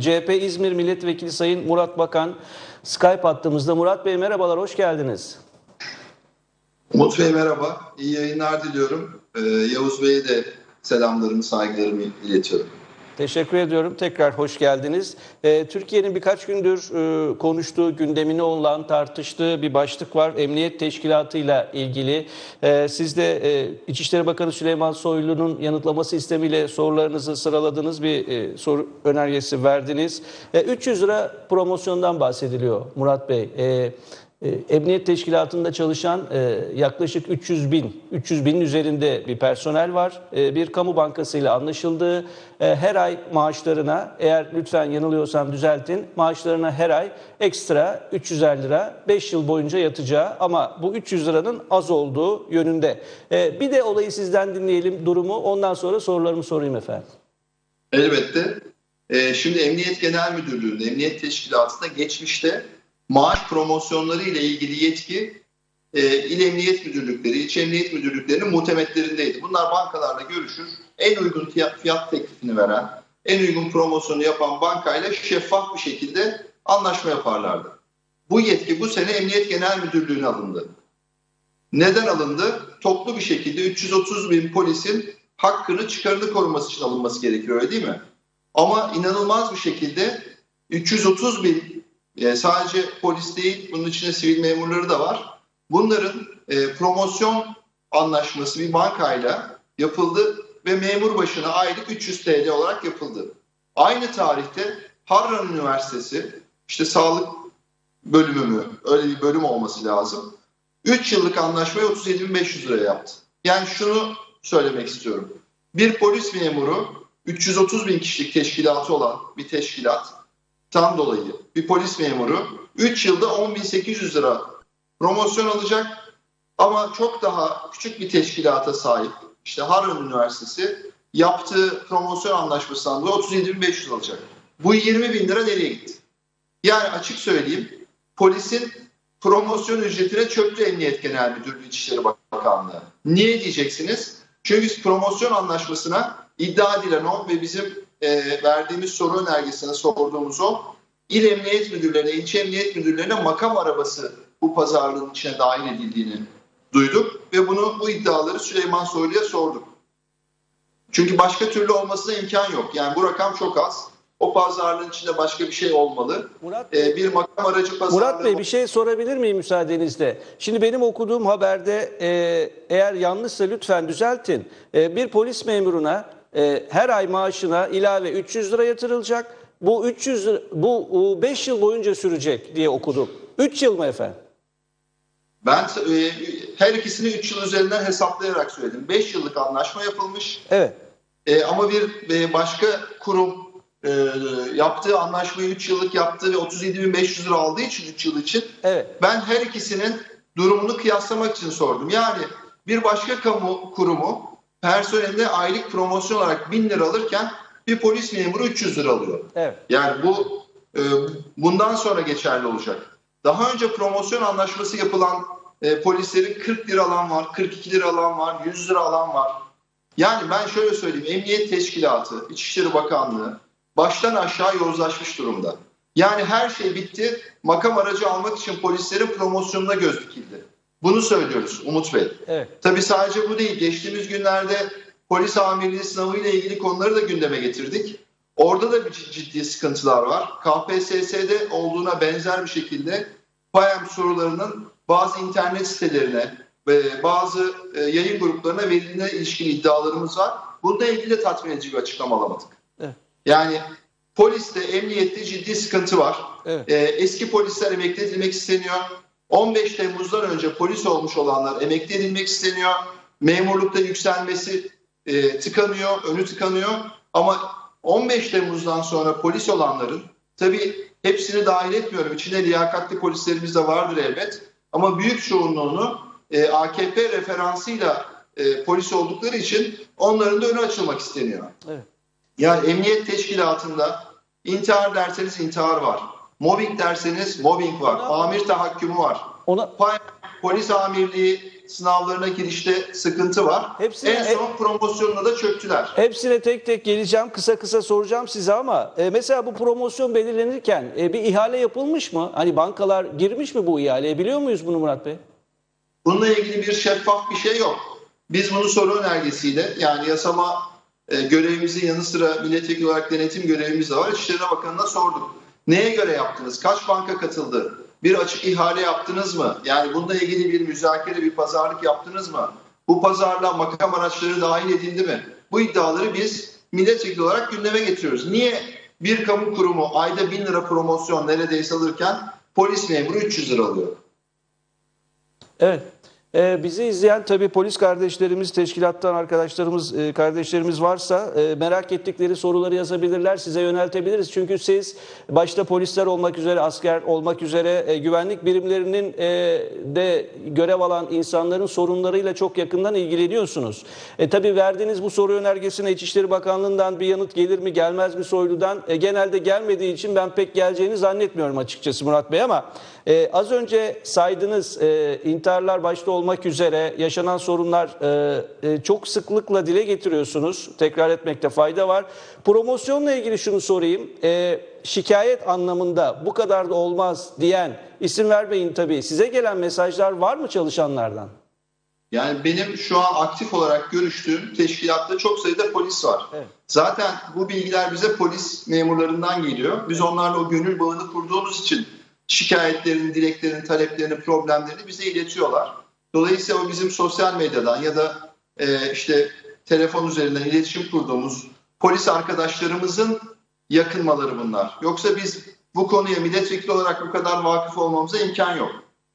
CHP İzmir Milletvekili Sayın Murat Bakan Skype hattımızda. Murat Bey merhabalar, hoş geldiniz. Umut Bey merhaba, iyi yayınlar diliyorum. Ee, Yavuz Bey'e de selamlarımı, saygılarımı iletiyorum. Teşekkür ediyorum. Tekrar hoş geldiniz. Ee, Türkiye'nin birkaç gündür e, konuştuğu, gündemine olan, tartıştığı bir başlık var. Emniyet Teşkilatı'yla ilgili. Ee, siz de e, İçişleri Bakanı Süleyman Soylu'nun yanıtlaması istemiyle sorularınızı sıraladınız. Bir e, soru önergesi verdiniz. E, 300 lira promosyondan bahsediliyor Murat Bey. E, e, Emniyet Teşkilatı'nda çalışan e, yaklaşık 300 bin, 300 binin üzerinde bir personel var. E, bir kamu bankasıyla anlaşıldığı e, her ay maaşlarına, eğer lütfen yanılıyorsam düzeltin, maaşlarına her ay ekstra 350 lira 5 yıl boyunca yatacağı ama bu 300 liranın az olduğu yönünde. E, bir de olayı sizden dinleyelim durumu, ondan sonra sorularımı sorayım efendim. Elbette. Ee, şimdi Emniyet Genel Müdürlüğü'nde, Emniyet Teşkilatı'nda geçmişte maaş promosyonları ile ilgili yetki e, İl Emniyet Müdürlükleri, İç Emniyet Müdürlüklerinin muhtemetlerindeydi. Bunlar bankalarla görüşür, en uygun fiyat, fiyat teklifini veren, en uygun promosyonu yapan bankayla şeffaf bir şekilde anlaşma yaparlardı. Bu yetki bu sene Emniyet Genel Müdürlüğü'ne alındı. Neden alındı? Toplu bir şekilde 330 bin polisin hakkını çıkarını koruması için alınması gerekiyor öyle değil mi? Ama inanılmaz bir şekilde 330 bin e, sadece polis değil bunun içinde sivil memurları da var. Bunların e, promosyon anlaşması bir bankayla yapıldı ve memur başına aylık 300 TL olarak yapıldı. Aynı tarihte Harran Üniversitesi işte sağlık bölümü mü öyle bir bölüm olması lazım. 3 yıllık anlaşmayı 37.500 liraya yaptı. Yani şunu söylemek istiyorum. Bir polis memuru 330 bin kişilik teşkilatı olan bir teşkilat tam dolayı bir polis memuru 3 yılda 10.800 lira promosyon alacak ama çok daha küçük bir teşkilata sahip işte Harvard Üniversitesi yaptığı promosyon anlaşmasından dolayı 37.500 alacak. Bu 20 bin lira nereye gitti? Yani açık söyleyeyim polisin promosyon ücretine çöktü Emniyet Genel Müdürlüğü İçişleri Bakanlığı. Niye diyeceksiniz? Çünkü promosyon anlaşmasına iddia edilen o ve bizim e, verdiğimiz soru önergesine sorduğumuz o İl Emniyet Müdürlerine, ilçe Emniyet Müdürlerine makam arabası bu pazarlığın içine dahil edildiğini duyduk ve bunu bu iddiaları Süleyman Soylu'ya sorduk. Çünkü başka türlü olmasına imkan yok. Yani bu rakam çok az. O pazarlığın içinde başka bir şey olmalı. Murat Ee, bir makam aracı pazarlığı... Murat Bey bir şey sorabilir miyim müsaadenizle? Şimdi benim okuduğum haberde e, eğer yanlışsa lütfen düzeltin. E, bir polis memuruna e, her ay maaşına ilave 300 lira yatırılacak. Bu 300 lira, bu 5 yıl boyunca sürecek diye okudum. 3 yıl mı efendim? Ben e, her ikisini 3 yıl üzerinden hesaplayarak söyledim. 5 yıllık anlaşma yapılmış. Evet. E, ama bir e, başka kurum e, yaptığı anlaşmayı 3 yıllık yaptığı ve 37.500 lira aldığı için 3 yıl için Evet. ben her ikisinin durumunu kıyaslamak için sordum. Yani bir başka kamu kurumu personeline aylık promosyon olarak 1000 lira alırken bir polis memuru 300 lira alıyor. Evet. Yani bu e, bundan sonra geçerli olacak. Daha önce promosyon anlaşması yapılan e, polislerin 40 lira alan var, 42 lira alan var, 100 lira alan var. Yani ben şöyle söyleyeyim, Emniyet Teşkilatı, İçişleri Bakanlığı baştan aşağı yozlaşmış durumda. Yani her şey bitti, makam aracı almak için polislerin promosyonuna göz dikildi. Bunu söylüyoruz Umut Bey. Evet. Tabii sadece bu değil. Geçtiğimiz günlerde polis amirliği sınavı ile ilgili konuları da gündeme getirdik. Orada da bir ciddi sıkıntılar var. KPSS'de olduğuna benzer bir şekilde PAYAM sorularının bazı internet sitelerine ve bazı e, yayın gruplarına verildiğine ilişkin iddialarımız var. Bununla ilgili de tatmin edici bir açıklama alamadık. Evet. Yani poliste, emniyette ciddi sıkıntı var. Evet. E, eski polisler emekli edilmek isteniyor. 15 Temmuz'dan önce polis olmuş olanlar emekli edilmek isteniyor. Memurlukta yükselmesi e, tıkanıyor, önü tıkanıyor. Ama 15 Temmuz'dan sonra polis olanların tabii hepsini dahil etmiyorum. İçinde liyakatli polislerimiz de vardır elbet. Ama büyük çoğunluğunu e, AKP referansıyla e, polis oldukları için onların da önü açılmak isteniyor. Evet. Yani emniyet teşkilatında intihar derseniz intihar var. Mobbing derseniz mobbing var. Amir tahakkümü var. Ona polis amirliği sınavlarına girişte sıkıntı var. Hepsine- en son promosyonuna da çöktüler. Hepsine tek tek geleceğim. Kısa kısa soracağım size ama e, mesela bu promosyon belirlenirken e, bir ihale yapılmış mı? Hani bankalar girmiş mi bu ihaleye? Biliyor muyuz bunu Murat Bey? Bununla ilgili bir şeffaf bir şey yok. Biz bunu soru önergesiyle yani yasama e, görevimizin yanı sıra milletvekili olarak denetim görevimiz de var. İçişleri Bakanı'na sorduk. Neye göre yaptınız? Kaç banka katıldı? Bir açık ihale yaptınız mı? Yani bununla ilgili bir müzakere, bir pazarlık yaptınız mı? Bu pazarla makam araçları dahil edildi mi? Bu iddiaları biz milletvekili olarak gündeme getiriyoruz. Niye bir kamu kurumu ayda 1000 lira promosyon neredeyse alırken polis memuru 300 lira alıyor? Evet. Ee, bizi izleyen tabii polis kardeşlerimiz, teşkilattan arkadaşlarımız, e, kardeşlerimiz varsa e, merak ettikleri soruları yazabilirler, size yöneltebiliriz. Çünkü siz başta polisler olmak üzere, asker olmak üzere e, güvenlik birimlerinin de görev alan insanların sorunlarıyla çok yakından ilgileniyorsunuz. E, tabii verdiğiniz bu soru önergesine İçişleri Bakanlığı'ndan bir yanıt gelir mi, gelmez mi Soylu'dan? E, genelde gelmediği için ben pek geleceğini zannetmiyorum açıkçası Murat Bey ama e, az önce saydığınız e, intiharlar başta olmak üzere yaşanan sorunlar e, e, çok sıklıkla dile getiriyorsunuz. Tekrar etmekte fayda var. Promosyonla ilgili şunu sorayım. E, şikayet anlamında bu kadar da olmaz diyen isim vermeyin tabii. Size gelen mesajlar var mı çalışanlardan? Yani benim şu an aktif olarak görüştüğüm teşkilatta çok sayıda polis var. Evet. Zaten bu bilgiler bize polis memurlarından geliyor. Biz onlarla o gönül bağını kurduğumuz için şikayetlerini, dileklerini, taleplerini, problemlerini bize iletiyorlar. Dolayısıyla o bizim sosyal medyadan ya da e, işte telefon üzerinden iletişim kurduğumuz polis arkadaşlarımızın yakınmaları bunlar. Yoksa biz bu konuya milletvekili olarak bu kadar vakıf olmamıza imkan yok.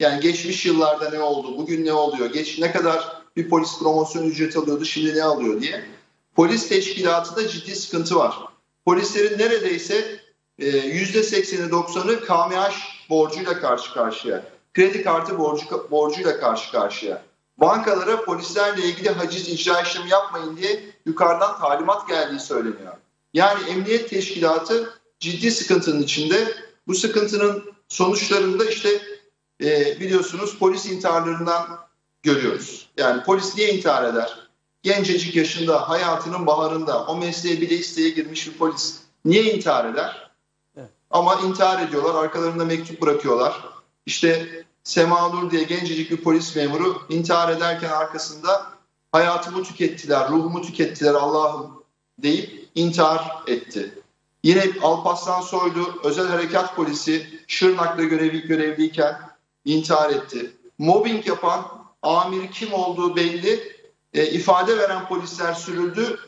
Yani geçmiş yıllarda ne oldu, bugün ne oluyor, geç ne kadar bir polis promosyon ücreti alıyordu, şimdi ne alıyor diye. Polis teşkilatında ciddi sıkıntı var. Polislerin neredeyse e, %80'i 90'ı KMH borcuyla karşı karşıya. Kredi kartı borcu, borcuyla karşı karşıya. Bankalara polislerle ilgili haciz icra işlemi yapmayın diye yukarıdan talimat geldiği söyleniyor. Yani emniyet teşkilatı ciddi sıkıntının içinde. Bu sıkıntının sonuçlarında işte e, biliyorsunuz polis intiharlarından görüyoruz. Yani polis niye intihar eder? Gencecik yaşında, hayatının baharında, o mesleğe bile isteye girmiş bir polis niye intihar eder? Evet. Ama intihar ediyorlar, arkalarında mektup bırakıyorlar. İşte Sema Nur diye gencecik bir polis memuru intihar ederken arkasında hayatımı tükettiler, ruhumu tükettiler Allah'ım deyip intihar etti. Yine Alparslan Soylu özel harekat polisi Şırnak'ta görevi, görevliyken intihar etti. Mobbing yapan amir kim olduğu belli. E, ifade veren polisler sürüldü.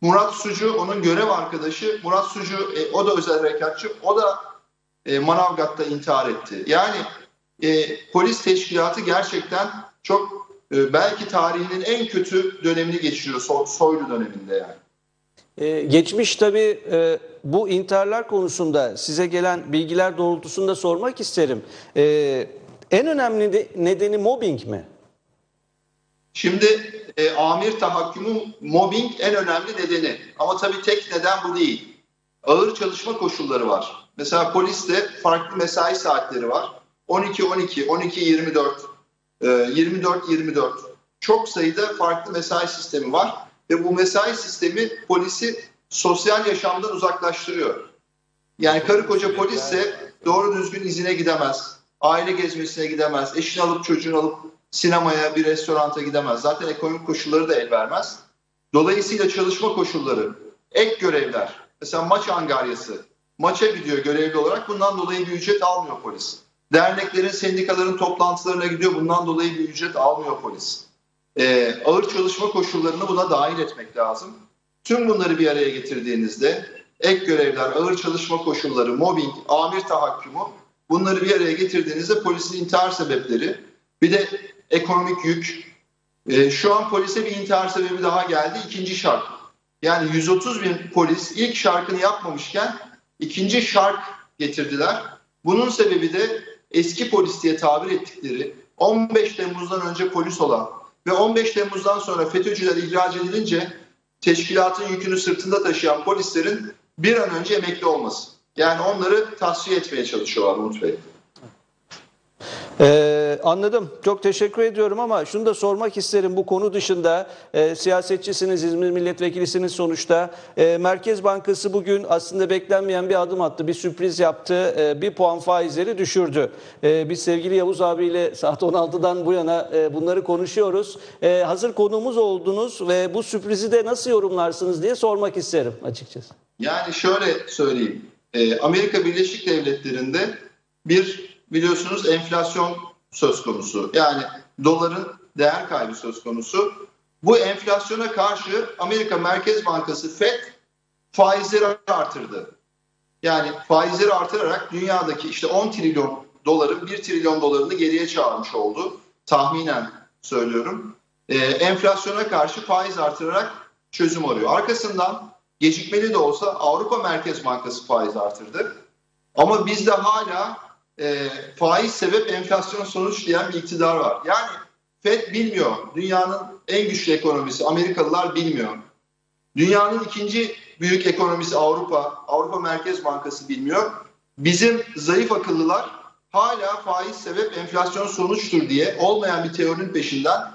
Murat Sucu onun görev arkadaşı. Murat Sucu e, o da özel harekatçı. O da e, Manavgat'ta intihar etti. Yani e, polis teşkilatı gerçekten çok e, belki tarihinin en kötü dönemini geçiriyor. So, soylu döneminde yani. Ee, geçmiş tabii e, bu intiharlar konusunda size gelen bilgiler doğrultusunda sormak isterim. Ee, en önemli de- nedeni mobbing mi? Şimdi e, amir tahakkümü mobbing en önemli nedeni. Ama tabii tek neden bu değil. Ağır çalışma koşulları var. Mesela poliste farklı mesai saatleri var. 12-12, 12-24, e, 24-24. Çok sayıda farklı mesai sistemi var. Ve bu mesai sistemi polisi sosyal yaşamdan uzaklaştırıyor. Yani karı koca polisse doğru düzgün izine gidemez. Aile gezmesine gidemez. Eşini alıp çocuğunu alıp sinemaya, bir restoranta gidemez. Zaten ekonomik koşulları da el vermez. Dolayısıyla çalışma koşulları, ek görevler, mesela maç angaryası, maça gidiyor görevli olarak bundan dolayı bir ücret almıyor polis. Derneklerin, sendikaların toplantılarına gidiyor bundan dolayı bir ücret almıyor polis. Ee, ağır çalışma koşullarını buna dahil etmek lazım. Tüm bunları bir araya getirdiğinizde ek görevler, ağır çalışma koşulları, mobbing, amir tahakkümü bunları bir araya getirdiğinizde polisin intihar sebepleri bir de ekonomik yük. Ee, şu an polise bir intihar sebebi daha geldi. ikinci şark. Yani 130 bin polis ilk şarkını yapmamışken ikinci şark getirdiler. Bunun sebebi de eski polis diye tabir ettikleri 15 Temmuz'dan önce polis olan ve 15 Temmuz'dan sonra FETÖ'cüler ihraç edilince teşkilatın yükünü sırtında taşıyan polislerin bir an önce emekli olması. Yani onları tasfiye etmeye çalışıyorlar Umut Bey. Ee, anladım. Çok teşekkür ediyorum ama şunu da sormak isterim. Bu konu dışında e, siyasetçisiniz, İzmir milletvekilisiniz sonuçta. E, Merkez Bankası bugün aslında beklenmeyen bir adım attı, bir sürpriz yaptı. E, bir puan faizleri düşürdü. E, biz sevgili Yavuz abiyle saat 16'dan bu yana e, bunları konuşuyoruz. E, hazır konuğumuz oldunuz ve bu sürprizi de nasıl yorumlarsınız diye sormak isterim açıkçası. Yani şöyle söyleyeyim. Ee, Amerika Birleşik Devletleri'nde bir biliyorsunuz enflasyon söz konusu. Yani doların değer kaybı söz konusu. Bu enflasyona karşı Amerika Merkez Bankası FED faizleri artırdı. Yani faizleri artırarak dünyadaki işte 10 trilyon doların 1 trilyon dolarını geriye çağırmış oldu. Tahminen söylüyorum. Ee, enflasyona karşı faiz artırarak çözüm arıyor. Arkasından gecikmeli de olsa Avrupa Merkez Bankası faiz artırdı. Ama bizde hala e, faiz sebep enflasyon sonuç diyen bir iktidar var. Yani FED bilmiyor. Dünyanın en güçlü ekonomisi. Amerikalılar bilmiyor. Dünyanın ikinci büyük ekonomisi Avrupa. Avrupa Merkez Bankası bilmiyor. Bizim zayıf akıllılar hala faiz sebep enflasyon sonuçtur diye olmayan bir teorinin peşinden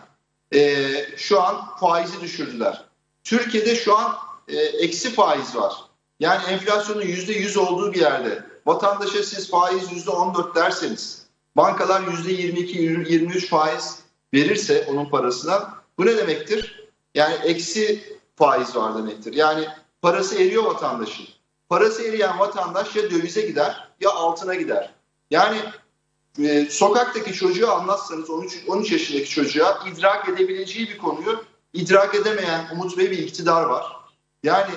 e, şu an faizi düşürdüler. Türkiye'de şu an e, eksi faiz var. Yani enflasyonun yüzde yüz olduğu bir yerde vatandaşa siz faiz yüzde on dört derseniz bankalar yüzde yirmi iki, yirmi üç faiz verirse onun parasına bu ne demektir? Yani eksi faiz var demektir. Yani parası eriyor vatandaşın. Parası eriyen vatandaş ya dövize gider ya altına gider. Yani e, sokaktaki çocuğa anlatsanız 13, 13 yaşındaki çocuğa idrak edebileceği bir konuyu idrak edemeyen Umut Bey bir iktidar var. Yani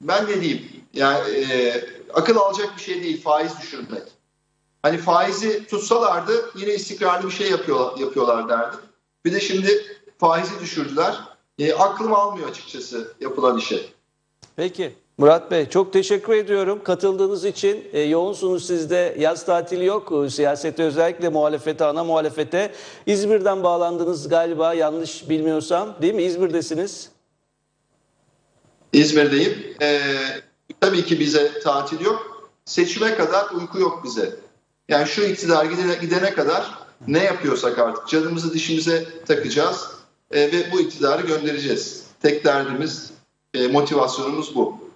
ben ne diyeyim? Yani e, akıl alacak bir şey değil faiz düşürmek. Hani faizi tutsalardı yine istikrarlı bir şey yapıyorlar, yapıyorlar derdik. Bir de şimdi faizi düşürdüler. E, aklım almıyor açıkçası yapılan işe. Peki. Murat Bey çok teşekkür ediyorum katıldığınız için. E, yoğunsunuz sizde yaz tatili yok. E, siyasete özellikle muhalefete, ana muhalefete. İzmir'den bağlandınız galiba yanlış bilmiyorsam değil mi? İzmir'desiniz. İzmir'deyim. E, tabii ki bize tatil yok. Seçime kadar uyku yok bize. Yani şu iktidar gidene, gidene kadar ne yapıyorsak artık canımızı dişimize takacağız e, ve bu iktidarı göndereceğiz. Tek derdimiz, e, motivasyonumuz bu.